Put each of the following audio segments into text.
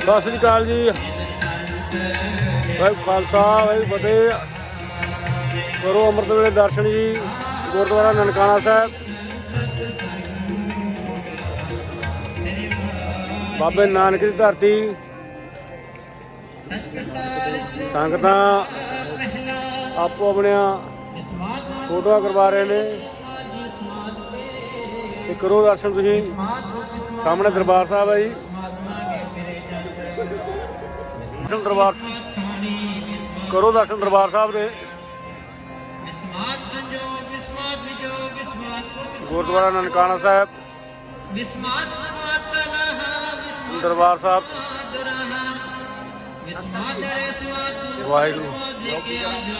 ਸਤਿ ਸ੍ਰੀ ਅਕਾਲ ਜੀ। ਵਾਹਿਗੁਰੂ ਖਾਲਸਾ, ਵਾਹਿਗੁਰੂ ਫਤਿਹ। ਕਰੋ ਅੰਮ੍ਰਿਤ ਵੇਲੇ ਦਰਸ਼ਨ ਜੀ, ਗੁਰਦੁਆਰਾ ਨਨਕਾਣਾ ਸਾਹਿਬ। ਬਾਬੇ ਨਾਨਕ ਦੀ ਧਰਤੀ। ਸੰਗਤਾਂ ਆਪੋ ਆਪਣੀਆਂ ਫੋਟੋਆਂ ਕਰਵਾ ਰਹੇ ਨੇ। ਤੇ ਕਰੋ ਦਰਸ਼ਨ ਤੁਸੀਂ। ਸਾਹਮਣੇ ਦਰਬਾਰ ਸਾਹਿਬ ਹੈ ਜੀ। ਦਰਸ਼ਨ ਦਰਬਾਰ ਕਰੋ ਦਰਸ਼ਨ ਦਰਬਾਰ ਸਾਹਿਬ ਦੇ। ਵਿਸਮਾਤ ਸੰਜੋਗ ਵਿਸਮਾਤ ਵਿਜੋਗ ਵਿਸਮਾਤ ਪੁਰਖ ਗੁਰਦੁਆਰਾ ਨਨਕਾਣਾ ਸਾਹਿਬ। ਦਰਬਾਰ ਸਾਹਿਬ। ਦੁਰਾਹਾ। ਵਿਸਮਾਤ ਨਰੇ ਸਵਾਦ ਵਾਹਿਗੁਰੂ।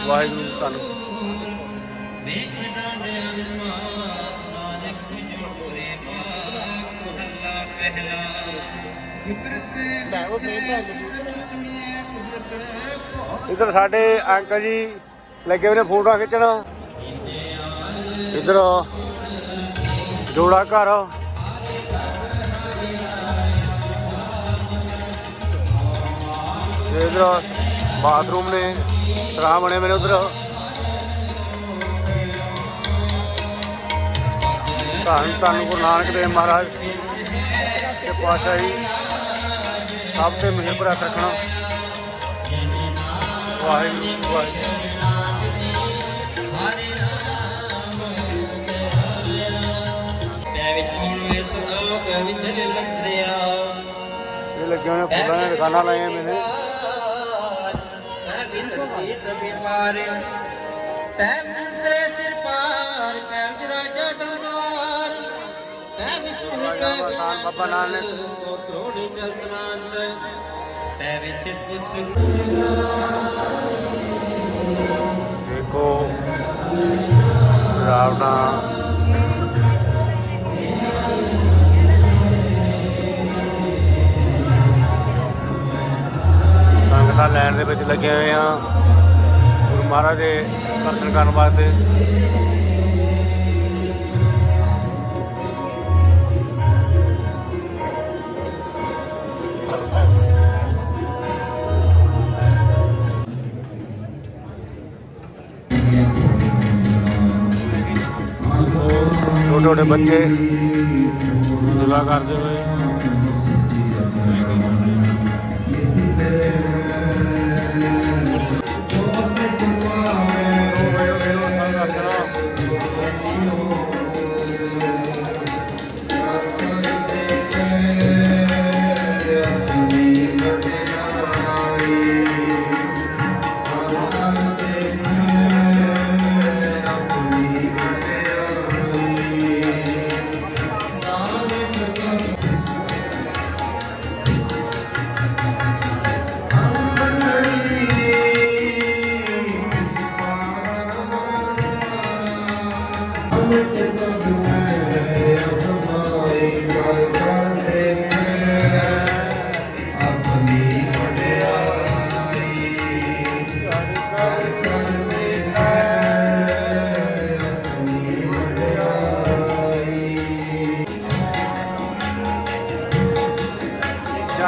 ਵਾਹਿਗੁਰੂ ਧੰਨ ਵੇਖ ਡਾਂਡਿਆ ਵਿਸਮਾਤ ਨਾਨਕ ਇਧਰ ਸਾਡੇ ਅੰਕਲ ਜੀ ਲੱਗੇ ਹੋਏ ਨੇ ਫੋਟੋਆਂ ਖਿੱਚਣ। ਇਧਰ ਜੋੜਾ ਘਰ। ਇਧਰ ਬਾਥਰੂਮ ਨੇ ਸਰਾਂ ਬਣੇ ਮੇਰੇ ਨੇ ਉਧਰ। ਧੰਨ ਧੰਨ ਗੁਰੂ ਨਾਨਕ ਦੇਵ ਮਹਾਰਾਜ ਤੇ ਜੀ। ਸਭ ਤੇ ਮਿਹਰ ਭਰਾ ਰੱਖਣਾ। ਵਾਹਿਗੁਰੂ ਵਾਹਿਗੁਰੂ। ਇਹ ਲੱਗੇ ਹੋਏ ਫੁੱਲਾਂ ਦੀਆਂ ਦੁਕਾਨਾਂ ਲਾਈਆਂ ਮੈਨੇ ਤੈ ਬਿਨ ਤੀਤ ਬਿਮਾਰ ਤੈ ਮੁੰਦਰੇ ਸਿਰ ਬਾਬਾ ਨਾਨਕ। ਕਰੋੜੀ ਚਲਤਨਾੰਤ ਤੈ ਵਿਸਿਤ ਬੁੱਧ ਦੇਖੋ ਰਾਵਣਾ ਸੰਗਤਾਂ ਲੈਣ ਦੇ ਵਿੱਚ ਲੱਗੇ ਹੋਏ ਆ ਗੁਰੂ ਮਹਾਰਾਜ ਦੇ ਦਰਸ਼ਨ ਕਰਨ ਵਾਸਤੇ ਛੋਟੇ ਛੋਟੇ ਬੱਚੇ। ਸੇਵਾ ਕਰਦੇ ਹੋਏ।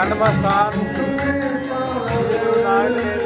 ਜਨਮ ਸਥਾਨ ਗੁਰੂ ਨਾਨਕ ਦੇਵ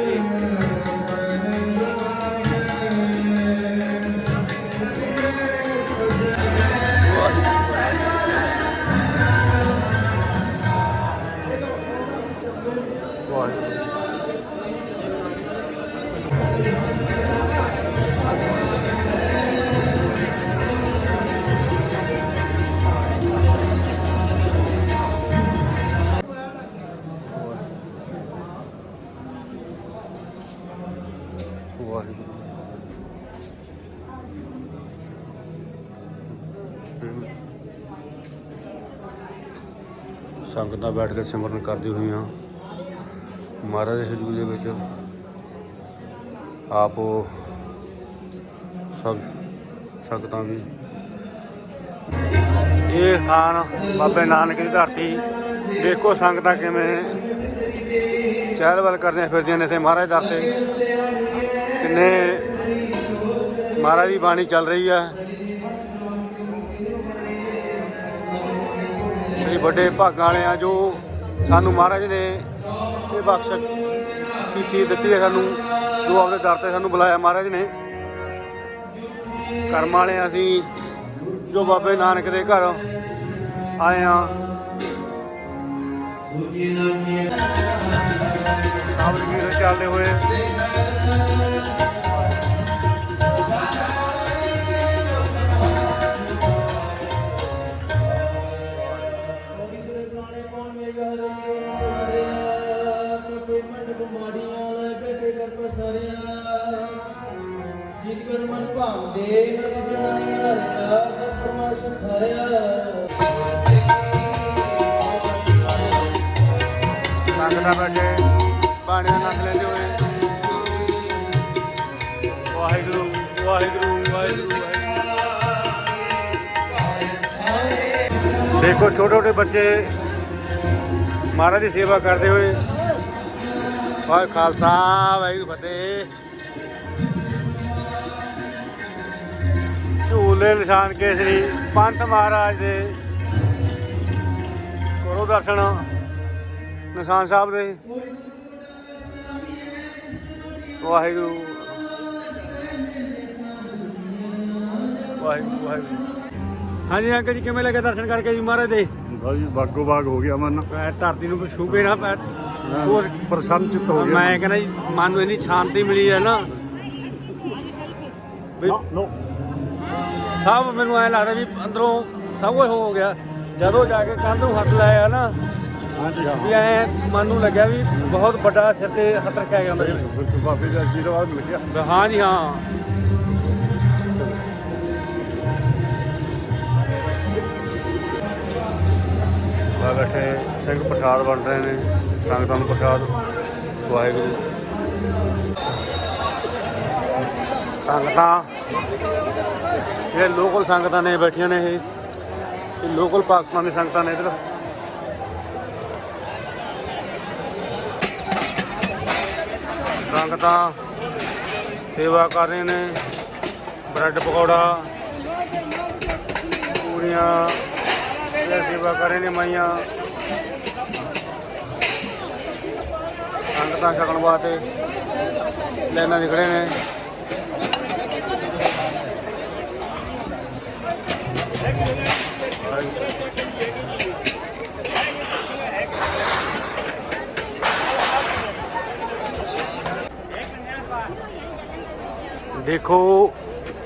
ਬੈਠ ਕੇ ਸਿਮਰਨ ਕਰਦੀ ਹਾਂ। ਮਹਾਰਾਜ ਦੇ ਹਜ਼ੂਰ ਦੇ ਵਿੱਚ ਆਪ ਉਹ ਸਭ ਸੰਗਤਾਂ ਵੀ ਇਹ ਸਥਾਨ ਬਾਬੇ ਨਾਨਕ ਦੀ ਧਰਤੀ, ਦੇਖੋ ਸੰਗਤਾਂ ਕਿਵੇਂ ਚਹਿਲ ਵੱਲ ਕਰਦੀਆਂ ਫਿਰਦੀਆਂ ਨੇ ਤੇ ਮਹਾਰਾਜ ਦਰ ਤੇ। ਕਿੰਨੇ ਮਹਾਰਾਜ ਦੀ ਬਾਣੀ ਚੱਲ ਰਹੀ ਹੈ ਬੜੀ ਵੱਡੇ ਭਾਗਾਂ ਵਾਲੇ ਆ ਜੋ ਸਾਨੂੰ ਮਹਾਰਾਜ ਨੇ ਇਹ ਬਖਸ਼ ਕੀਤੀ ਦਿੱਤੀ ਹੈ ਸਾਨੂੰ ਜੋ ਆਪਦੇ ਦਰ ਤੇ ਸਾਨੂੰ ਬੁਲਾਇਆ ਮਹਾਰਾਜ ਨੇ। ਕਰਮ ਵਾਲੇ ਅਸੀਂ ਜੋ ਬਾਬੇ ਨਾਨਕ ਦੇ ਘਰ ਆਏ ਆ ਆਵਰ ਵੀਰ ਚੱਲਦੇ ਹੋਏ ਕੌਣ ਮੇਗਾ ਰਲੀਓ ਸਵਾਰਿਆ ਕੋਟੇ ਲੈ ਬੈਠੇ ਕਰ ਪਸਾਰਿਆ ਜਿਤ ਕਰ ਮਨ ਭਾਵ ਦੇ ਹਰ ਜਨਾਈ ਹਾਰਿਆ ਕਰ ਪਰਮਾ ਸੰਗਤਾਂ ਬੈਠੇ ਪਾਣੀ ਦਾ ਆਨੰਦ ਲੈਂਦੇ ਹੋਏ। ਵਾਹਿਗੁਰੂ ਵਾਹਿਗੁਰੂ ਵਾਹਿਗੁਰੂ। ਵਾਹਿਗੁਰੂ ਦੇਖੋ ਛੋਟੇ ਛੋਟੇ ਬੱਚੇ ਮਹਾਰਾਜ ਦੀ ਸੇਵਾ ਕਰਦੇ ਹੋਏ। ਵਾਹਿ ਖਾਲਸਾ, ਵਾਹਿਗੁਰੂ ਫਤਿਹ। ਝੂਲੇ ਨਿਸ਼ਾਨ ਕੇਸਰੀ, ਪੰਥ ਮਹਾਰਾਜ ਦੇ ਕਰੋ ਦਰਸ਼ਨ ਨਿਸ਼ਾਨ ਸਾਹਿਬ ਦੇ। ਵਾਹਿਗੁਰੂ। ਵਾਹਿਗੁਰੂ ਵਾਹਿਗੁਰੂ। ਹਾਂਜੀ, ਅੰਕਲ ਜੀ, ਕਿਵੇਂ ਲੱਗੇ ਦਰਸ਼ਨ ਕਰਕੇ ਜੀ ਮਹਾਰਾਜ ਦੇ? ਭਾਈ ਬਾਗੋ ਬਾਗ ਹੋ ਗਿਆ ਮਨ। ਪੈਰ ਧਰਤੀ ਨੂੰ ਛੂ ਕੇ ਨਾ ਪੈਰ ਹੋਰ ਪ੍ਰਸੰਨ ਚਿੱਤ ਹੋ ਗਿਆ। ਮੈਂ ਕਹਿੰਦਾ ਜੀ ਮਨ ਨੂੰ ਇੰਨੀ ਸ਼ਾਂਤੀ ਮਿਲੀ ਹੈ ਨਾ। ਵੀ ਸਭ ਮੈਨੂੰ ਐ ਲੱਗਦਾ ਵੀ ਅੰਦਰੋਂ ਸਭ ਕੁਝ ਹੋ ਗਿਆ। ਜਦੋਂ ਜਾ ਕੇ ਕੰਧ ਨੂੰ ਹੱਥ ਲਾਇਆ ਨਾ ਹਾਂਜੀ ਹਾਂ। ਵੀ ਐ ਮਨ ਨੂੰ ਲੱਗਿਆ ਵੀ ਬਹੁਤ ਵੱਡਾ ਸਿਰ ਤੇ ਹੱਥ ਰੱਖਿਆ ਗਿਆ ਮੇਰੇ ਬਾਬੇ ਦਾ ਆਸ਼ੀਰਵਾਦ ਮਿਲ ਗਿਆ। ਵੀ ਹਾਂ। ਆ ਬੈਠੇ ਸਿੰਘ ਪ੍ਰਸਾਦ ਵੰਡ ਰਹੇ ਨੇ ਸੰਗਤਾਂ ਨੂੰ ਪ੍ਰਸਾਦ, ਵਾਹਿਗੁਰੂ। ਸੰਗਤਾਂ ਇਹ ਲੋਕਲ ਸੰਗਤਾਂ ਨੇ ਬੈਠੀਆਂ ਨੇ ਇਹ ਲੋਕਲ ਪਾਕਿਸਤਾਨੀ ਸੰਗਤਾਂ ਨੇ ਇਧਰ। ਸੰਗਤਾਂ ਸੇਵਾ ਕਰ ਰਹੇ ਨੇ, ਬ੍ਰੈਡ ਪਕੌੜਾ, ਪੂਰੀਆਂ ਇਹ ਸੇਵਾ ਕਰ ਰਹੇ ਨੇ ਮਾਈਆਂ। ਸੰਗਤਾਂ ਛਕਣ ਵਾਸਤੇ ਲੈਣਾ ਨਿਕਲੇ ਨੇ। ਦੇਖੋ,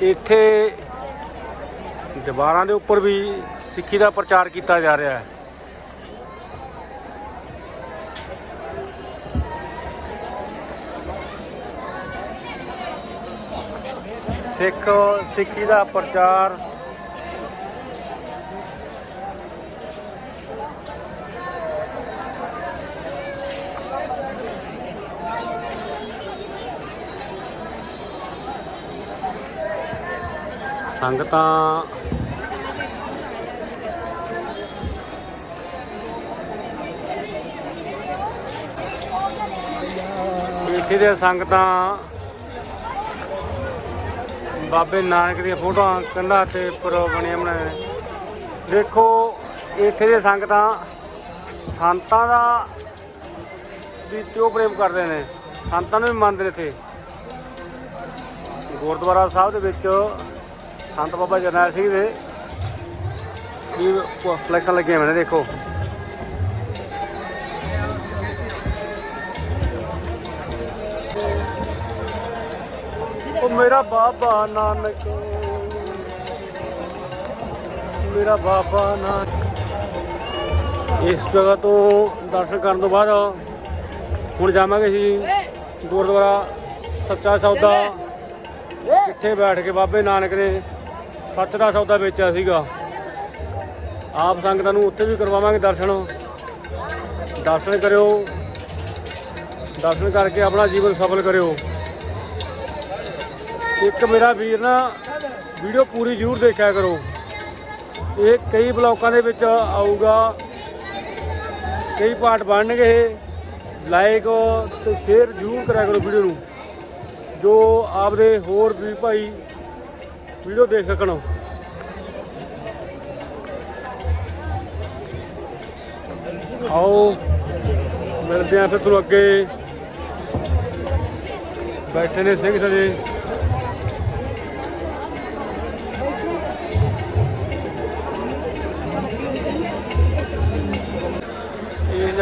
ਇੱਥੇ ਦੀਵਾਰਾਂ ਦੇ ਉੱਪਰ ਵੀ ਸਿੱਖੀ ਦਾ ਪ੍ਰਚਾਰ ਕੀਤਾ ਜਾ ਰਿਹਾ ਹੈ। ਸਿੱਖ ਸਿੱਖੀ ਦਾ ਪ੍ਰਚਾਰ ਸੰਗਤਾਂ ਇੱਥੇ ਦੇ ਸੰਗਤਾਂ ਬਾਬੇ ਨਾਨਕ ਦੀਆਂ ਫੋਟੋਆਂ ਕੰਧਾਂ ਤੇ ਉੱਪਰ ਬਣੀਆਂ ਬਣਾਏ ਨੇ। ਦੇਖੋ, ਇੱਥੇ ਦੇ ਸੰਗਤਾਂ ਸੰਤਾਂ ਦਾ ਵੀ ਕਿਉਂ ਪ੍ਰੇਮ ਕਰਦੇ ਨੇ? ਸੰਤਾਂ ਨੂੰ ਵੀ ਮੰਨਦੇ ਨੇ ਇੱਥੇ। ਗੁਰਦੁਆਰਾ ਸਾਹਿਬ ਦੇ ਵਿੱਚ ਸੰਤ ਬਾਬਾ ਜਰਨੈਲ ਸਿੰਘ ਦੇ ਵੀ ਫਲੈਕਸਾਂ ਲੱਗੀਆਂ ਹੋਏ ਨੇ, ਦੇਖੋ। ਮੇਰਾ ਬਾਬਾ ਨਾਨਕ। ਮੇਰਾ ਬਾਬਾ ਨਾਨਕ। ਇਸ ਜਗ੍ਹਾ ਤੋਂ ਦਰਸ਼ਨ ਕਰਨ ਤੋਂ ਬਾਅਦ ਹੁਣ ਜਾਵਾਂਗੇ ਅਸੀਂ ਗੁਰਦੁਆਰਾ ਸੱਚਾ ਸੌਦਾ। ਇੱਥੇ ਬੈਠ ਕੇ ਬਾਬੇ ਨਾਨਕ ਨੇ ਸੱਚ ਦਾ ਸੌਦਾ ਵੇਚਿਆ ਸੀਗਾ। ਆਪ ਸੰਗਤਾਂ ਨੂੰ ਉੱਥੇ ਵੀ ਕਰਵਾਵਾਂਗੇ ਦਰਸ਼ਨ। ਦਰਸ਼ਨ ਕਰਿਓ। ਦਰਸ਼ਨ ਕਰਕੇ ਆਪਣਾ ਜੀਵਨ ਸਫਲ ਕਰਿਓ। ਇੱਕ ਮੇਰਾ ਵੀਰ ਨਾ ਵੀਡੀਓ ਪੂਰੀ ਜ਼ਰੂਰ ਦੇਖਿਆ ਕਰੋ। ਇਹ ਕਈ ਬਲੌਕਾਂ ਦੇ ਵਿੱਚ ਆਊਗਾ। ਕਈ ਪਾਰਟ ਬਣਨਗੇ ਇਹ। ਲਾਈਕ ਤੇ ਸ਼ੇਅਰ ਜ਼ਰੂਰ ਕਰਿਆ ਕਰੋ ਵੀਡੀਓ ਨੂੰ। ਜੋ ਆਪਦੇ ਹੋਰ ਵੀ ਭਾਈ ਵੀਡੀਓ ਦੇਖ ਸਕਣ। ਆਓ, ਮਿਲਦੇ ਆ ਫਿਰ ਤੁਹਾਨੂੰ ਅੱਗੇ। ਬੈਠੇ ਨੇ ਸਿੰਘ ਸਜੇ।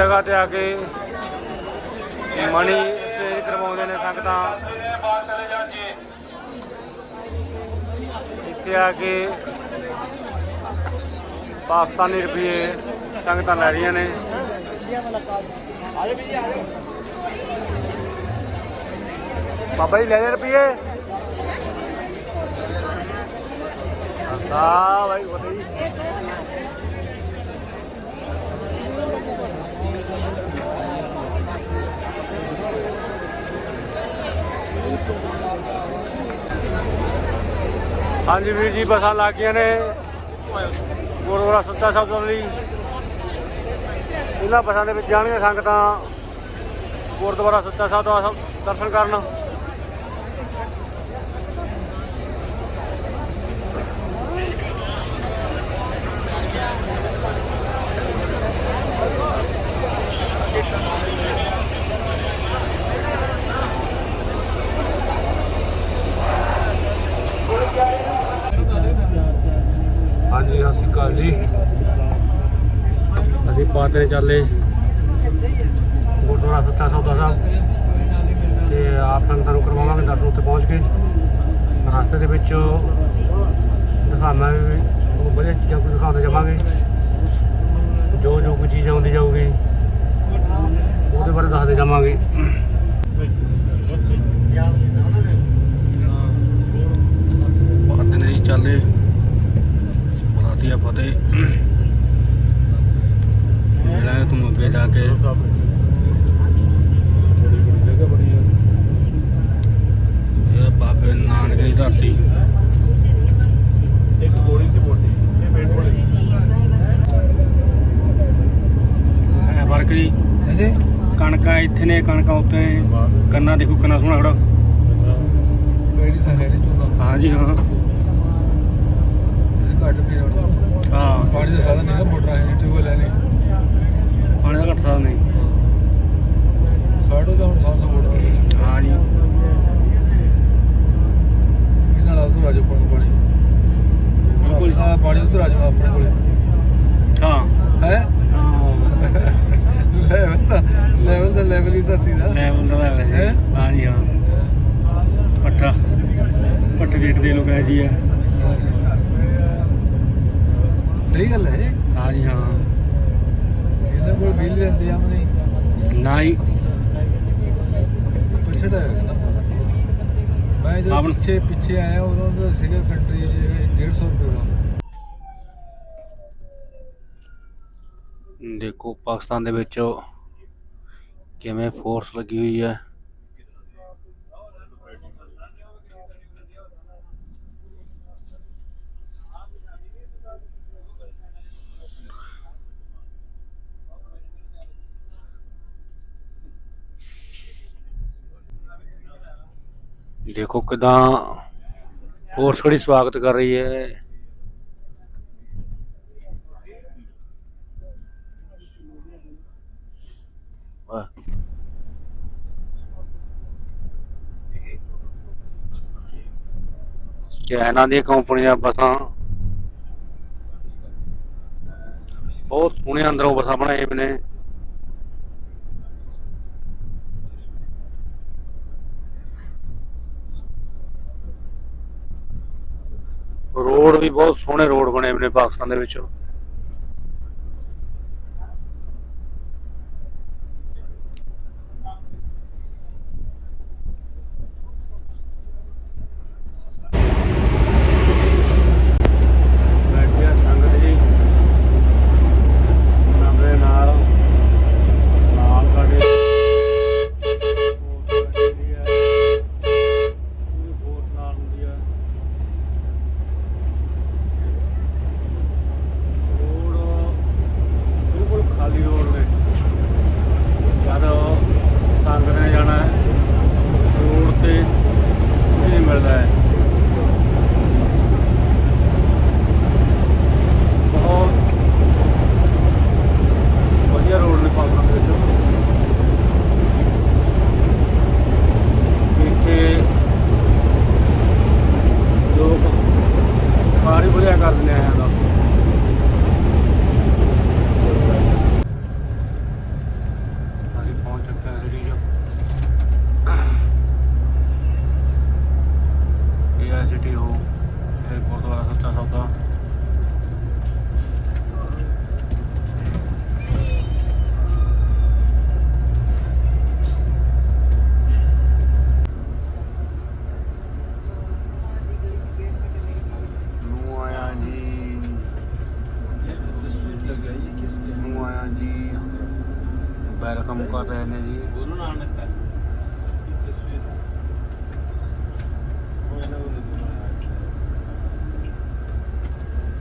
ਜਗ੍ਹਾ ਤੇ ਆ ਕੇ ਮਣੀ ਸੇਜ ਕਰਵਾਉਂਦੇ ਨੇ ਸੰਗਤਾਂ। ਇੱਥੇ ਆ ਕੇ ਪਾਕਿਸਤਾਨੀ ਰੁਪਏ ਸੰਗਤਾਂ ਲੈ ਰਹੀਆਂ ਨੇ। ਬਾਬਾ ਜੀ ਲੈ ਲੈ ਰੁਪਏ ਅੱਛਾ ਭਾਈ ਬਤਾਈ ਹਾਂਜੀ ਵੀਰ ਜੀ, ਬੱਸਾਂ ਲੱਗ ਗਈਆਂ ਨੇ। ਗੁਰਦੁਆਰਾ ਸੱਚਾ ਸਾਹਿਬ ਤੋਂ ਲਈ। ਇਹਨਾਂ ਬੱਸਾਂ ਦੇ ਵਿੱਚ ਜਾਣਗੀਆਂ ਸੰਗਤਾਂ ਗੁਰਦੁਆਰਾ ਸੱਚਾ ਸਾਹਿਬ ਦਾ ਦਰਸ਼ਨ ਕਰਨ। ਹਾਂਜੀ ਸਤਿ ਸ਼੍ਰੀ ਅਕਾਲ ਜੀ। ਅਸੀਂ ਪਾਤਰੇ ਚੱਲੇ, ਗੁਰਦੁਆਰਾ ਸੱਚਾ ਸੌਦਾ ਸਾਹਿਬ। ਤੇ ਆਪ ਸੰਗਤਾਂ ਕਰਵਾਵਾਂਗੇ, ਦਰਸ਼ਨ ਉੱਤੇ ਪਹੁੰਚ ਕੇ। ਰਸਤੇ ਦੇ ਵਿੱਚ ਦਿਖਾਵਾਂ ਵੀ ਵਧੀਆ ਚੀਜ਼ਾਂ ਕੋਈ ਦਿਖਾਉਂਦੇ ਜਾਵਾਂਗੇ। ਜੋ ਜੋ ਕੋਈ ਚੀਜ਼ ਆਉਂਦੀ ਜਾਊਗੀ, ਉਹਦੇ ਬਾਰੇ ਦੱਸਦੇ ਜਾਵਾਂਗੇ। ਪਾਤਰੇ ਚੱਲੇ। ਬੁਲਾਤੀ ਆ ਫਤਿਹ। ਜਿਹੜਾ ਤੁਮ ਅੱਗੇ ਜਾ ਕੇ ਇਹ ਬਾਬੇ ਨਾਨਕ ਦੀ ਧਰਤੀ। ਇੱਕ ਗੋੜੀ ਸੀ ਮੋਟੀ ਇਹ ਪੇਟ ਬੜੀ ਹੈ ਫ਼ਰਕ ਜੀ। ਹਾਂਜੀ। ਕਣਕਾਂ ਇੱਥੇ ਨੇ ਕਣਕਾਂ ਉੱਤੇ ਕੰਨਾ ਦੇਖੋ ਕੰਨਾ ਸੋਹਣਾ ਖੜਾ। ਕਿਹੜੀ ਤਾਂ ਹੈ ਨਹੀਂ ਚੁੱਲਾ ਹਾਂ ਜੀ ਹਾਂ। ਘੱਟ ਪੀ ਰਹਾ ਹਾਂ। ਪਾਣੀ ਦਾ ਸਾਧਨ ਨਹੀਂ ਮੋਟਰ ਹੈ ਟਿਊਬਲ ਹੈ ਨਹੀਂ। ਪਾਣੀ ਦਾ ਘੱਟ ਸਕਦਾ ਨਹੀਂ। ਸਾਡੋ ਤਾਂ ਹੁਣ ਸਾਡਾ ਮੋਟਰ ਹਾਂ ਜੀ। ਇਹਨਾਂ ਨਾਲ ਉਧਰ ਆ ਜਾਓ ਪਾਣੀ। ਪਾਣੀ ਬਿਲਕੁਲ। ਸਾਰਾ ਪਾਣੀ ਉਧਰ ਆ ਜਾਓ ਆਪਣੇ ਕੋਲੇ। ਹਾਂ। ਹੈ? ਲੈਵਲ ਦਾ ਲੈਵਲ ਦਾ ਲੈਵਲ ਹੀ ਤਾਂ ਸੀ ਨਾ ਲੈਵਲ ਦਾ ਵੈਸੇ ਹੈਂ? ਹਾਂ ਜੀ ਹਾਂ। ਪੱਠਾ ਪੱਠੇ ਰੇਟ ਦੇ ਲੋਕ ਹੈ ਜੀ ਆ। ਸਹੀ ਗੱਲ ਹੈ ਹਾਂ ਜੀ ਹਾਂ। ਇਹਨਾਂ ਕੋਲ ਬਿਜਲੀ ਦਾ ਇੰਤਜ਼ਾਮ ਨਹੀਂ ਨਾ ਹੀ। ਪਛੜਾ ਮੈਂ ਜਦੋਂ ਪਿੱਛੇ ਪਿੱਛੇ ਆਇਆ ਉਦੋਂ ਦਾ ਸੀਗਾ ਕੰਟਰੀ 150 ਰੁਪਏ ਦਾ। ਦੇਖੋ ਪਾਕਿਸਤਾਨ ਦੇ ਵਿੱਚ ਕਿਵੇਂ ਫੋਰਸ ਲੱਗੀ ਹੋਈ ਹੈ। ਦੇਖੋ ਕਿਦਾਂ ਫੋਰਸ ਖੜੀ ਸਵਾਗਤ ਕਰ ਰਹੀ ਹੈ। ਚਾਈਨਾ ਦੀਆਂ ਕੰਪਨੀਆਂ ਬੱਸਾਂ ਬਹੁਤ ਸੋਹਣੇ ਅੰਦਰੋਂ ਬੱਸਾਂ ਬਣਾਏ ਹੋਏ ਨੇ ਰੋਡ ਵੀ ਬਹੁਤ ਸੋਹਣੇ ਰੋਡ ਬਣੇ ਹੋਏ ਨੇ ਪਾਕਿਸਤਾਨ ਦੇ ਵਿੱਚ ਬੈਠਿਆ ਸੰਗਤ ਜੀ ਨਵੇਂ ਨਾਲ ਨਾਲ ਸਾਡੇ ਪੂਰੀ ਫੋਰਸ ਨਾਲ ਹੁੰਦੀ ਹੈ ਫੈਸਿਲਿਟੀ ਜੋ ਇਹ ਆ ਸਿਟੀ ਹੋ ਇਹ ਗੁਰਦੁਆਰਾ ਸੱਚਾ ਸੌਦਾ ਨੂੰ ਆਇਆ ਜੀ ਨੂੰ ਆਇਆ ਜੀ ਵੈਲਕਮ ਕਰ ਰਹੇ ਨੇ ਜੀ ਗੁਰੂ ਨਾਨਕ ਹੈ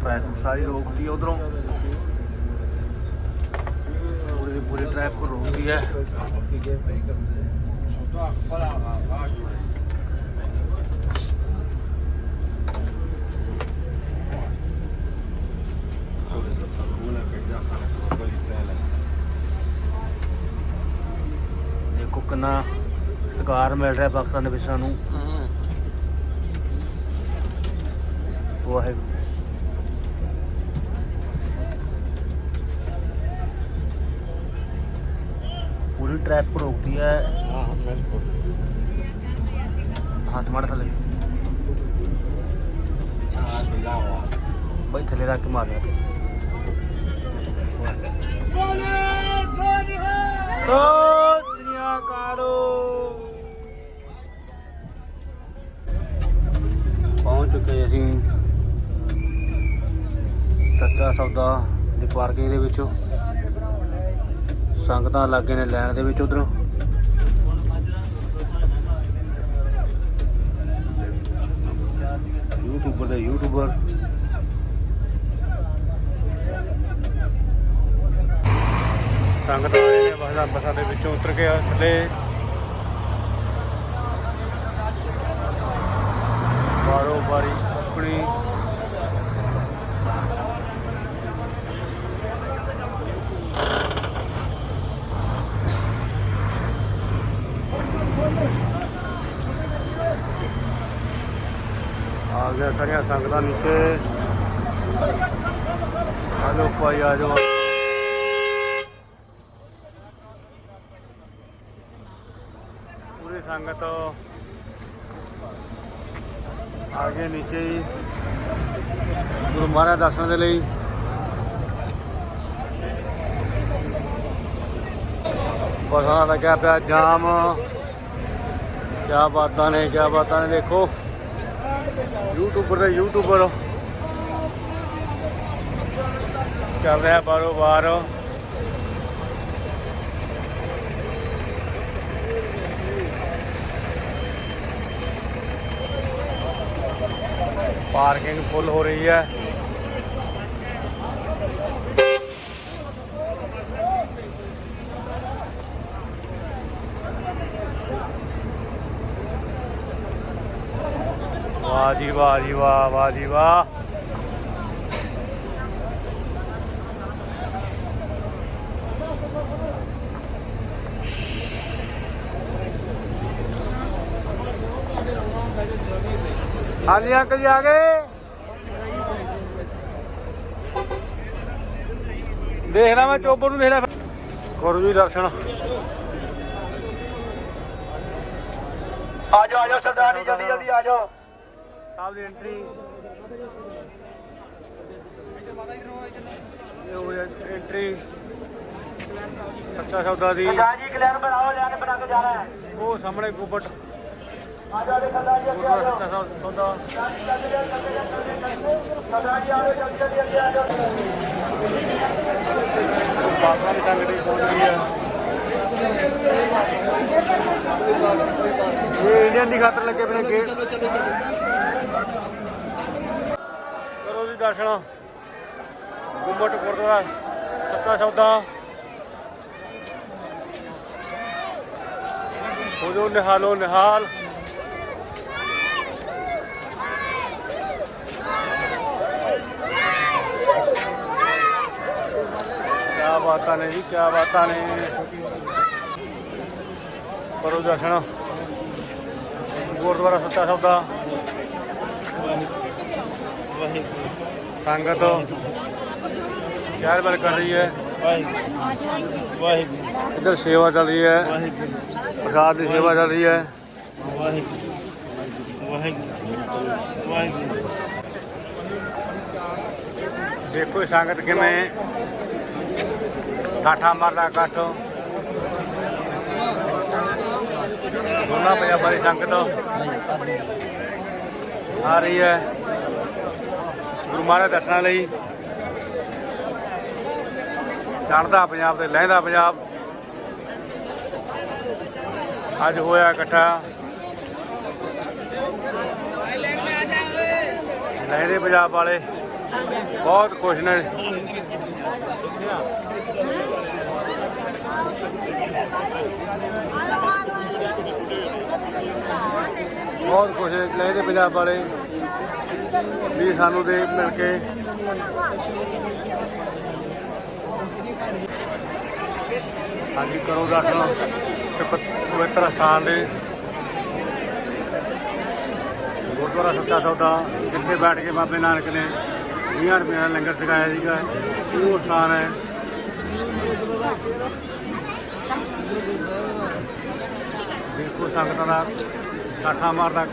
ਟ੍ਰੈਫਿਕ ਸਾਰੀ ਰੋਕਤੀ ਹੈ ਉਧਰੋਂ। ਪੂਰੀ ਦੀ ਪੂਰੀ ਟ੍ਰੈਫਿਕ ਰੋਕਤੀ ਹੈ ਦੇਖੋ ਕਿੰਨਾ ਸਤਿਕਾਰ ਮਿਲ ਰਿਹਾ ਪਾਕਿਸਤਾਨ ਦੇ ਵਿੱਚ ਸਾਨੂੰ ਵਾਹਿਗੁਰੂ पूरी ट्रैफिक रोकती है हाथ मार थले भाई थले रख के मार तो ਚੁੱਕੇ ਅਸੀਂ। ਸੱਚਾ ਸੌਦਾ ਦੀ ਪਾਰਕਿੰਗ ਦੇ ਵਿੱਚੋਂ। ਸੰਗਤਾਂ ਲੱਗੇ ਨੇ ਲੈਣ ਦੇ ਵਿੱਚ ਉਧਰੋਂ। ਯੂਟਿਊਬਰ ਦੇ ਯੂਟਿਊਬਰ ਸੰਗਤ ਆਏ ਨੇ ਬਸਾਂ ਦੇ ਵਿੱਚੋਂ ਉਤਰ ਕੇ ਥੱਲੇ। ਵਾਰੀ ਆਪਣੀ ਆ ਗਿਆ ਸਾਰੀਆਂ ਸੰਗਤਾਂ ਨੀਚੇ। ਆ ਲੋ ਭਾਈ ਆ ਜਾਓ ਪੂਰੀ ਸੰਗਤ ਆ ਗਏ ਨੀਚੇ ਹੀ। ਗੁਰੂ ਮਹਾਰਾਜ ਦਰਸ਼ਨ ਦੇ ਲਈ। ਬਸਾਂ ਲੱਗਿਆ ਪਿਆ? ਜਾਮ। ਕਿਆ ਬਾਤਾਂ ਨੇ, ਕਿਆ ਬਾਤਾਂ ਨੇ, ਦੇਖੋ। ਯੂਟਿਊਬਰ ਦਾ ਯੂਟਿਊਬਰ। ਚੱਲ ਰਿਹਾ ਬਾਰੋ ਬਾਰ ਪਾਰਕਿੰਗ ਫੁੱਲ ਹੋ ਰਹੀ ਹੈ। ਵਾਹ ਜੀ ਵਾਹ ਜੀ ਵਾਹ ਵਾਹ ਜੀ ਵਾਹ। ਹਾਂਜੀ ਅੰਕਲ ਜੀ ਆ ਗਏ? ਦੇਖਦਾ ਮੈਂ ਚੋਬਰ ਨੂੰ ਦੇਖਦਾ ਕਰੋ ਜੀ ਦਰਸ਼ਨ। ਆ ਜਾਓ ਆ ਜਾਓ ਸਰਦਾਰ ਜੀ ਜਲਦੀ ਜਲਦੀ ਆ ਜਾਓ ਸਾਹਿਬ ਦੀ ਐਂਟਰੀ ਇਹ ਹੋ ਗਿਆ ਐਂਟਰੀ ਸੱਚਾ ਸੌਦਾ ਦੀ। ਸਰਦਾਰ ਜੀ ਕਲਿਆਣ ਬਣਾਓ ਲਿਆ ਕੇ ਬਣਾ ਕੇ ਜਾਣਾ ਹੈ ਉਹ ਸਾਹਮਣੇ ਗੁੱਬਟ। ਬਾਬਾ ਦੀ ਸੰਗਤ ਵੀ ਪਹੁੰਚ ਗਈ ਹੈ ਇਹ ਇੰਡੀਅਨ ਦੀ ਖਾਤਰ ਲੱਗੇ ਆਪਣੇ ਗੇਟ ਕਰੋ ਜੀ ਦਰਸ਼ਨ। ਗੁੰਮਟ ਗੁਰਦੁਆਰਾ ਸੱਚਾ ਸੌਦਾ। ਹੋ ਜੋ ਨਿਹਾਲੋ ਨਿਹਾਲ। ਕਿਆ ਬਾਤਾਂ ਨੇ ਜੀ, ਕਿਆ ਬਾਤਾਂ ਨੇ। ਕਰੋ ਦਰਸ਼ਨ ਗੁਰਦੁਆਰਾ ਸੱਚਾ ਸੌਦਾ। ਸੰਗਤ। ਸ਼ਹਿਰ ਵੱਲ ਕਰ ਰਹੀ ਹੈ। ਵਾਹਿਗੁਰੂ ਵਾਹਿਗੁਰੂ ਇੱਧਰ ਸੇਵਾ ਚੱਲ ਰਹੀ ਹੈ। ਵਾਹਿਗੁਰੂ ਪ੍ਰਸਾਦ ਦੀ ਸੇਵਾ ਚੱਲ ਰਹੀ ਹੈ। ਵਾਹਿਗੁਰੂ ਵਾਹਿਗੁਰੂ ਵਾਹਿਗੁਰੂ ਦੇਖੋ ਸੰਗਤ ਕਿਵੇਂ ਠਾਠਾ ਮਾਰਦਾ ਇਕੱਠ। ਦੋਨਾਂ ਪੰਜਾਬਾਂ ਦੀ ਸੰਗਤ। ਆ ਰਹੀ ਹੈ ਗੁਰੂ ਮਹਾਰਾਜ ਦਰਸ਼ਨਾਂ ਲਈ। ਚੜ੍ਹਦਾ ਪੰਜਾਬ ਤੇ ਲਹਿੰਦਾ ਪੰਜਾਬ। ਅੱਜ ਹੋਇਆ ਇਕੱਠਾ। ਲਹਿੰਦੇ ਪੰਜਾਬ ਵਾਲੇ ਬਹੁਤ ਖੁਸ਼ ਨੇ। ਬਹੁਤ ਖੁਸ਼ ਨੇ ਪੰਜਾਬ ਵਾਲੇ ਵੀ ਸਾਨੂੰ ਦੇ ਮਿਲ ਕੇ। ਹਾਂਜੀ, ਕਰੋ ਦਰਸ਼ਨ। ਤੇ ਪਵਿੱਤਰ ਸਥਾਨ ਦੇ ਗੁਰਦੁਆਰਾ ਸੱਚਾ ਸੌਦਾ, ਜਿੱਥੇ ਬੈਠ ਕੇ ਬਾਬੇ ਨਾਨਕ ਨੇ 20 ਰੁਪਏ ਦਾ ਲੰਗਰ ਛਕਾਇਆ ਸੀਗਾ। ਉਹ ਸਥਾਨ ਹੈ। ਦੇਖੋ ਸੰਗਤਾਂ ਦਾ ਸਾਠਾ ਮਾਰਦਾ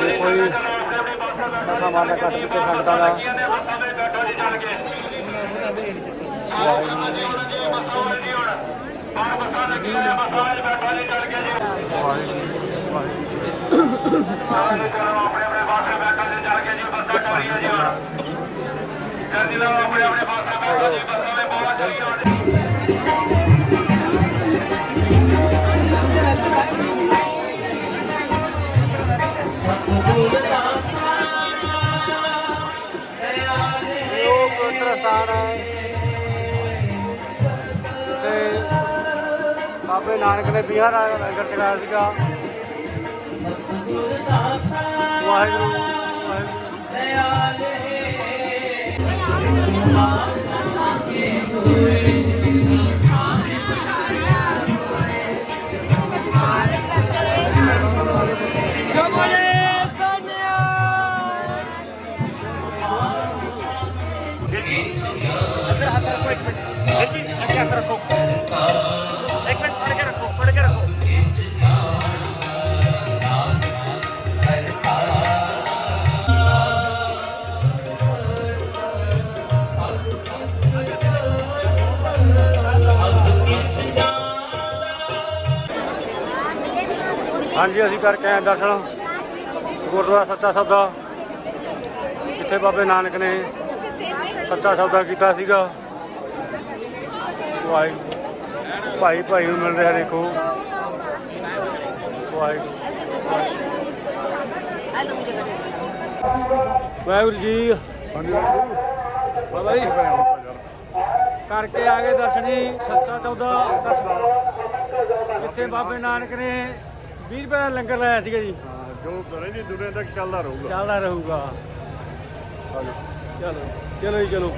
ਦੇਖੋ ਜੀ ਸਾਠਾ ਮਾਰਦਾ ਇਕੱਠ ਕਿਤੇ ਸੰਗਤਾਂ ਦਾ। ਵਾਹਿਗੁਰੂ ਵਾਹਿਗੁਰੂ ਇਹ ਉਹ ਪਵਿੱਤਰ ਸਥਾਨ ਹੈ ਤੇ ਬਾਬੇ ਨਾਨਕ ਨੇ ਬਿਹਾਰ ਆ ਲੰਗਰ ਚਲਾਇਆ ਸੀਗਾ ਵਾਹਿਗੁਰੂ ਵਾਹਿਗੁਰੂ Let's see, ਹਾਂਜੀ ਅਸੀਂ ਕਰਕੇ ਆਏ ਦਰਸ਼ਨ। ਗੁਰਦੁਆਰਾ ਸੱਚਾ ਸੌਦਾ। ਜਿੱਥੇ ਬਾਬੇ ਨਾਨਕ ਨੇ ਸੱਚਾ ਸੌਦਾ ਕੀਤਾ ਸੀਗਾ। ਵਾਹਿਗੁਰੂ ਭਾਈ ਭਾਈ ਨੂੰ ਮਿਲ ਰਿਹਾ ਦੇਖੋ। ਵਾਹਿਗੁਰੂ ਵਾਹਿਗੁਰੂ ਜੀ। ਹਾਂਜੀ। ਬਾਬਾ ਜੀ। ਕਰਕੇ ਆ ਗਏ ਦਰਸ਼ਨ ਜੀ ਸੱਚਾ ਸੌਦਾ। ਜਿੱਥੇ ਬਾਬੇ ਨਾਨਕ ਨੇ 20 ਰੁਪਏ ਦਾ ਲੰਗਰ ਲਾਇਆ ਸੀਗਾ ਜੀ। ਜੋ ਰਹਿੰਦੀ ਦੁਨੀਆ ਤੱਕ ਚੱਲਦਾ ਰਹੂਗਾ। ਚੱਲਦਾ ਰਹੂਗਾ। ਚਲੋ। ਚਲੋ ਜੀ ਚਲੋ।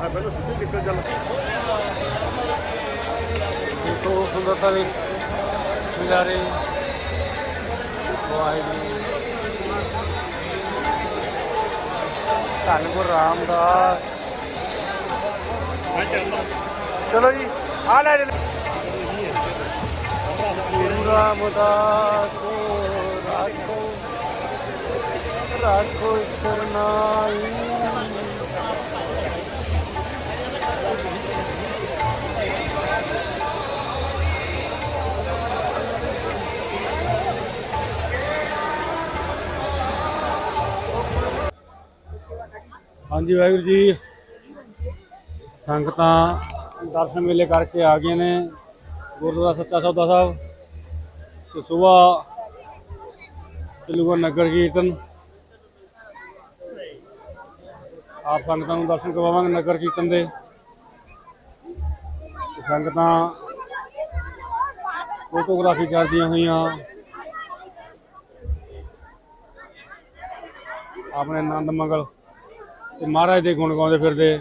ਆ ਪਹਿਲਾਂ ਸਿੱਧੀ ਨਿਕਲ ਚੱਲ। ਦੇਖੋ ਸੁੰਦਰਤਾ ਦੇ ਨਜ਼ਾਰੇ ਵਾਹਿਗੁਰੂ। ਧੰਨ ਗੁਰੂ ਰਾਮਦਾਸ ਚਲੋ ਜੀ ਆ ਲੈ ਜੀ ਰਾਮਦਾਸ ਕੋ ਰਾਖੋ ਰਾਖੋ ਸਰਨਾਈ ਹਾਂਜੀ, ਵਾਹਿਗੁਰੂ ਜੀ। ਸੰਗਤਾਂ ਦਰਸ਼ਨ ਮੇਲੇ ਕਰਕੇ ਆ ਗਏ ਨੇ। ਗੁਰਦੁਆਰਾ ਸੱਚਾ ਸੌਦਾ ਸਾਹਿਬ। ਤੇ ਸਵੇਰ ਚੱਲੂਗਾ ਨਗਰ ਕੀਰਤਨ ਆਪ ਸੰਗਤਾਂ ਨੂੰ ਦਰਸ਼ਨ ਕਰਵਾਵਾਂਗੇ ਨਗਰ ਕੀਰਤਨ ਦੇ ਸੰਗਤਾਂ ਫੋਟੋਗ੍ਰਾਫੀ ਕਰਦੀਆਂ ਹੋਈਆਂ ਆਪਣੇ ਆਨੰਦ ਮੰਗਲ ਤੇ ਮਹਾਰਾਜ ਦੇ ਗੁਣ ਗਾਉਂਦੇ ਫਿਰਦੇ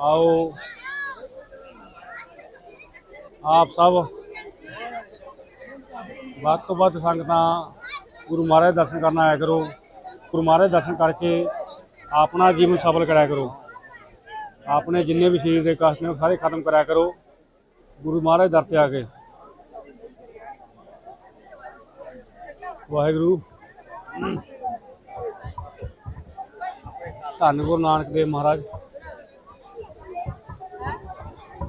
ਆਓ ਆਪ ਸਭ ਵੱਧ ਤੋਂ ਵੱਧ ਸੰਗਤਾਂ ਗੁਰੂ ਮਹਾਰਾਜ ਦਰਸ਼ਨ ਕਰਨ ਆਇਆ ਕਰੋ। ਗੁਰੂ ਮਹਾਰਾਜ ਦਰਸ਼ਨ ਕਰਕੇ ਆਪਣਾ ਜੀਵਨ ਸਫਲ ਕਰਿਆ ਕਰੋ। ਆਪਣੇ ਜਿੰਨੇ ਵੀ ਸਰੀਰ ਦੇ ਕਸ਼ਟ ਨੇ ਉਹ ਸਾਰੇ ਖਤਮ ਕਰਿਆ ਕਰੋ। ਗੁਰੂ ਮਹਾਰਾਜ ਦਰ ਤੇ ਆ ਕੇ। ਵਾਹਿਗੁਰੂ। ਧੰਨ ਗੁਰੂ ਨਾਨਕ ਦੇਵ ਮਹਾਰਾਜ।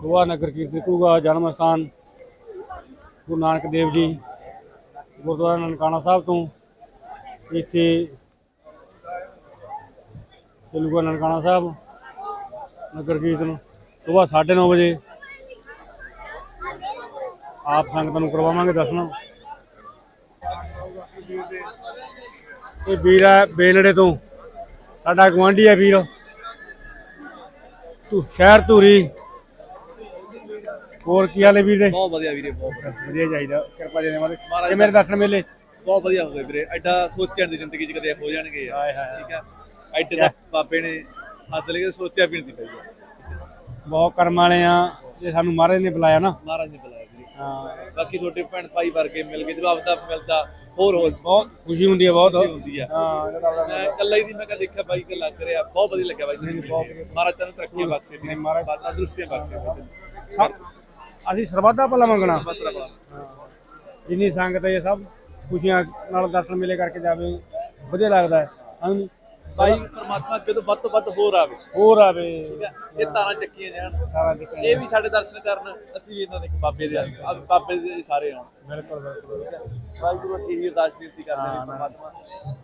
ਗੋਆ ਨਗਰ ਕੀਰਤਨ ਕੂਗਾ, ਜਨਮ ਸਥਾਨ ਗੁਰੂ ਨਾਨਕ ਦੇਵ ਜੀ, ਗੁਰਦੁਆਰਾ ਨਨਕਾਣਾ ਸਾਹਿਬ ਤੋਂ। ਇੱਥੇ ਚੱਲੂਗਾ ਨਨਕਾਣਾ ਸਾਹਿਬ ਨਗਰ ਕੀਰਤਨ ਸਵੇਰ 9:30 ਵਜੇ। ਆਪ ਸੰਗਤਾਂ ਨੂੰ ਕਰਵਾਵਾਂਗੇ ਦਰਸ਼ਨ। ਇਹ ਵੀਰ ਹੈ ਬੇਲੜੇ ਤੋਂ। ਸਾਡਾ ਗਵਾਂਢੀ ਹੈ ਵੀਰ। ਤੂੰ ਸ਼ਹਿਰ ਧੂਰੀ। ਹੋਰ ਕੀ ਹਾਲ ਹੈ ਵੀਰ? ਦੇ ਬਹੁਤ ਵਧੀਆ ਵੀਰੇ ਬਹੁਤ ਵਧੀਆ। ਚਾਹੀਦਾ ਕਿਰਪਾ ਜੀ ਨੇ ਮਾਰੇ ਤੇ ਮੇਰੇ ਦਰਸ਼ਨ ਮੇਲੇ। ਬਹੁਤ ਵਧੀਆ ਹੋ ਗਏ ਵੀਰੇ। ਐਡਾ ਸੋਚਿਆ ਨਹੀਂ ਜ਼ਿੰਦਗੀ 'ਚ ਕਦੇ ਹੋ ਜਾਣਗੇ। ਯਾਰ ਹਾਏ ਹਾਏ। ਠੀਕ ਹੈ? ਐਡੇ ਦਾ ਬਾਬੇ ਨੇ ਹੱਥ ਲੈ ਕੇ ਸੋਚਿਆ ਵੀ ਨਹੀਂ ਪਈ ਬਹੁਤ ਕਰਮ ਵਾਲੇ ਆ। ਜੇ ਸਾਨੂੰ ਮਹਾਰਾਜ ਨੇ ਬੁਲਾਇਆ ਨਾ। ਮਹਾਰਾਜ ਨੇ ਬੁਲਾਇਆ ਵੀਰੇ। ਹਾਂ। ਬਾਕੀ ਤੁਹਾਡੇ ਭੈਣ ਭਾਈ ਵਰਗੇ ਮਿਲ ਗਏ ਜਦੋਂ ਆਪਦਾ ਮਿਲਦਾ ਹੋਰ ਹੋਰ। ਬਹੁਤ ਖੁਸ਼ੀ ਹੁੰਦੀ ਹੈ ਬਹੁਤ। ਖੁਸ਼ੀ ਹੁੰਦੀ ਆ ਹਾਂ ਮੈਂ ਇਕੱਲਾ ਹੀ ਦੀ ਮੈਂ ਕਾ ਦੇਖਿਆ ਬਾਈ ਕਿ ਲੱਗ ਰਿਹਾ। ਬਹੁਤ ਵਧੀਆ ਲੱਗਿਆ ਬਾਈ ਬਹੁਤ ਮਹਾਰਾਜ ਤੈਨੂੰ ਤਰੱਕੀਆਂ ਬਖਸ਼ੇ ਵੀਰੇ। ਮਹਾਰਾਜ- ਮਹਾਰਾਜ ਤੰਦਰੁਸਤੀਆਂ ਬਖਸ਼ੇ। ਸਭ- ਅਸੀਂ ਸਰਬੱਤ ਭਲਾ ਮੰਗਣਾ। ਜਿੰਨੀ ਸੰਗਤ ਹੈ ਇਹ ਸਭ ਖੁਸ਼ੀਆਂ ਨਾਲ ਦਰਸ਼ਨ ਮੇਲੇ ਕਰਕੇ ਜਾਵੇ ਵਧੀਆ ਲੱਗਦਾ ਹੈ। ਹਾਂਜੀ ਬਾਈ ਪਰਮਾਤਮਾ ਅੱਗੇ ਤੋਂ ਵੱਧ ਤੋਂ ਵੱਧ ਹੋਰ ਆਵੇ। ਹੋਰ ਆਵੇ। ਠੀਕ ਹੈ? ਇਹ ਤਾਰਾਂ ਚੱਕੀਆਂ ਜਾਣ। ਇਹ ਵੀ ਸਾਡੇ ਦਰਸ਼ਨ ਕਰਨ ਅਸੀਂ ਵੀ ਇਹਨਾਂ ਦੇ ਬਾਬੇ ਦੇ ਆ ਬਾਬੇ ਦੇ ਸਾਰੇ ਆਉਣ। ਬਿਲਕੁਲ ਬਿਲਕੁਲ। ਵਾਹਿਗੁਰੂ ਅੱਗੇ ਹੀ ਅਰਦਾਸ ਬੇਨਤੀ ਕਰਦੇ ਨੇ ਪਰਮਾਤਮਾ।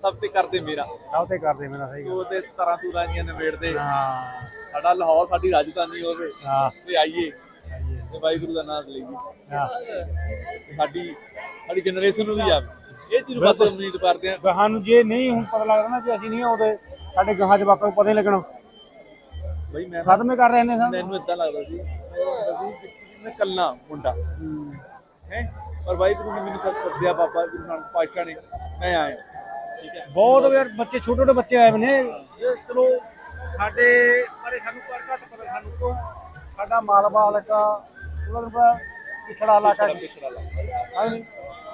ਸਭ ਤੇ ਕਰਦੇ ਮੇਰਾ। ਸਭ ਤੇ ਕਰਦੇ ਮੇਰਾ ਸਹੀ ਗੱਲ। ਤੂੰ ਤੇ ਤਰਾਂ ਤੂਰਾਂ ਦੀਆਂ ਨਿਬੇੜਦੇ। ਹਾਂ। ਸਾਡਾ ਲਾਹੌਰ ਸਾਡੀ ਰਾਜਧਾਨੀ ਹੋਵੇ। ਹਾਂ। ਤੇ ਆਈਏ। ਤੇ ਵਾਹਿਗੁਰੂ ਦਾ ਨਾਮ ਲਈਏ ਹਾਂ। ਤੇ ਸਾਡੀ ਸਾਡੀ ਜਨਰੇਸ਼ਨ ਨੂੰ ਵੀ ਆਵੇ ਇਹ ਚੀਜ਼ ਨੂੰ ਵੱਧ ਉਮੀਦ ਕਰਦੇ ਆ। ਗਾਹਾਂ ਨੂੰ ਜੇ ਨਹੀਂ ਹੁਣ ਪਤਾ ਲੱਗਦਾ ਨਾ ਕਿ ਅਸੀਂ ਨਹੀਂ ਆਉਂਦੇ ਸਾਡੇ ਗਾਹਾਂ ਜਵਾਕਾਂ ਨੂੰ ਪਤਾ ਨਹੀਂ ਲੱਗਣਾ। ਬਈ ਮੈਂ ਖਤਮ ਹੀ ਕਰ ਰਹੇ ਨੇ ਸਭ ਮੈਨੂੰ ਇਦਾਂ ਲੱਗਦਾ ਸੀ ਮੈਂ ਕੱਲਾ ਮੁੰਡਾ। ਹੈ? ਪਰ ਵਾਹਿਗੁਰੂ ਨੇ ਮੈਨੂੰ ਸਭ ਸੱਦਿਆ ਬਾਬਾ ਗੁਰੂ ਨਾਨਕ ਪਾਤਸ਼ਾਹ ਨੇ। ਮੈਂ ਆਇਆ। ਠੀਕ ਹੈ। ਬਹੁਤ ਯਾਰ ਬੱਚੇ ਛੋਟੇ ਛੋਟੇ ਬੱਚੇ ਆਏ ਨੇ। ਇਹ ਚਲੋ ਸਾਡੇ ਬਾਰੇ ਸਾਨੂੰ ਪਰ ਘੱਟ ਪਤਾ ਸਾਨੂੰ ਤੋਂ ਸਾਡਾ ਮਾਲਵਾ ਇਲਾਕਾ ਉਹਨਾਂ ਦਾ ਪਿਛੜਾ ਇਲਾਕਾ ਸੀ ਹਾਂਜੀ।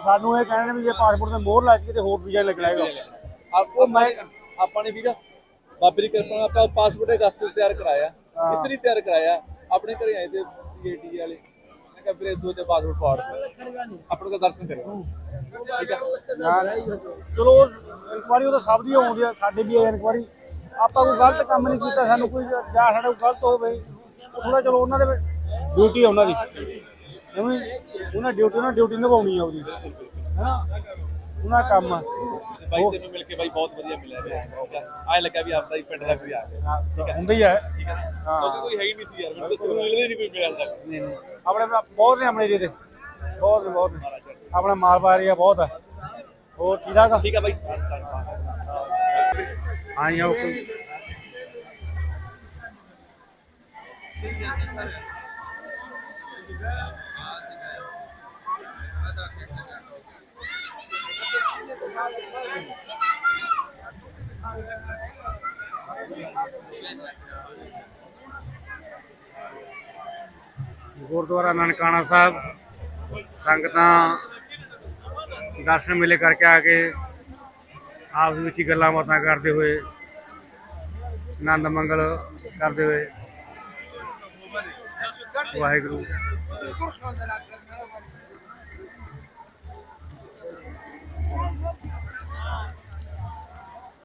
ਸਾਨੂੰ ਇਹ ਕਹਿੰਦੇ ਨੇ ਵੀ ਜੇ ਪਾਸਪੋਰਟ ਤੇ ਮੋਹਰ ਲੱਗ ਗਈ ਤੇ ਹੋਰ ਵੀਜ਼ਾ ਲੱਗਣਾ ਹੈਗਾ। ਆਪੋ ਮੈਂ ਆਪਾਂ ਨੇ ਵੀਰਾ ਬਾਬੇ ਦੀ ਕਿਰਪਾ ਨਾਲ ਆਪਾਂ ਪਾਸਪੋਰਟ ਅਗਸਤ ਵਿੱਚ ਤਿਆਰ ਕਰਾਇਆ। ਹਾਂ। ਇਸ ਲਈ ਤਿਆਰ ਕਰਾਇਆ। ਆਪਣੇ ਘਰੇ ਆਏ ਤੇ ਸੀਏਟੀ ਵਾਲੇ ਮੈਂ ਕਿਹਾ ਵੀਰੇ ਦੋ ਤੇ ਪਾਸਪੋਰਟ ਫਾੜ ਆਪਣੇ ਦਾ ਦਰਸ਼ਨ ਕਰਿਓ। ਠੀਕ ਹੈ ਨਾ- ਚਲੋ ਇਨਕੁਆਰੀ ਸਭ ਦੀ ਆਉਂਦੀ ਆ ਸਾਡੇ ਵੀ ਇਨਕੁਆਰੀ। ਆਪਾਂ ਕੋਈ ਗਲਤ ਕੰਮ ਨਹੀਂ ਕੀਤਾ ਸਾਨੂੰ ਕੋਈ ਜਾਂ ਸਾਡਾ ਕੋਈ ਗਲਤ ਹੋਵੇ ਥੋੜਾ ਚਲੋ ਉਹਨਾਂ ਦੇ ਡਿਊਟੀ ਆ ਉਹਨਾਂ ਦੀ। ਐਵੇਂ ਉਹਨਾਂ ਡਿਊਟੀ ਉਹਨਾਂ ਡਿਊਟੀ ਨਿਭਾਉਣੀ ਆ ਉਹਦੀ। ਹੈਨਾ? ਉਹਨਾਂ ਦਾ ਕੰਮ ਆ। ਬਾਈ ਤੈਨੂੰ ਮਿਲ ਕੇ ਬਾਈ ਬਹੁਤ ਵਧੀਆ ਮਿਲਿਆ ਹੈ ਆਏ ਲੱਗਾ ਵੀ ਆਪਦਾ ਹੀ ਪਿੰਡ ਦਾ ਕੋਈ ਆ ਗਿਆ। ਠੀਕ ਹੈ ਹੁੰਦਾ ਹੀ ਹੈ ਠੀਕ ਹੈ। ਕਿਉਂਕਿ ਕੋਈ ਹੈ ਹੀ ਨਹੀਂ ਸੀ ਯਾਰ। ਮੈਨੂੰ ਤਾਂ ਤੁਹਾਨੂੰ ਮਿਲਦੇ ਨਹੀਂ ਕੋਈ ਤੱਕ। ਨਹੀਂ ਨਹੀਂ। ਆਪਣੇ ਬਹੁਤ ਨੇ ਆਪਣੇ ਜਿਹਦੇ ਬਹੁਤ ਨੇ ਬਹੁਤ ਨੇ। ਆਪਣਾ ਮਾਲਵਾ ਏਰੀਆ ਬਹੁਤ ਹੈ ਹੋਰ ਠਾਕ ਆ ਠੀਕ ਹੈ ਬਾਈ। ਹਾਂ ਜੀ ਓਕੇ। ਗੁਰਦੁਆਰਾ ਨਨਕਾਣਾ ਸਾਹਿਬ, ਸੰਗਤਾਂ ਦਰਸ਼ਨ ਮੇਲੇ ਕਰਕੇ ਆ ਕੇ ਆਪਸ ਵਿੱਚ ਗੱਲਾਂ ਬਾਤਾਂ ਕਰਦੇ ਹੋਏ, ਆਨੰਦ ਮੰਗਲ ਕਰਦੇ ਹੋਏ ਵਾਹਿਗੁਰੂ। recursos de la.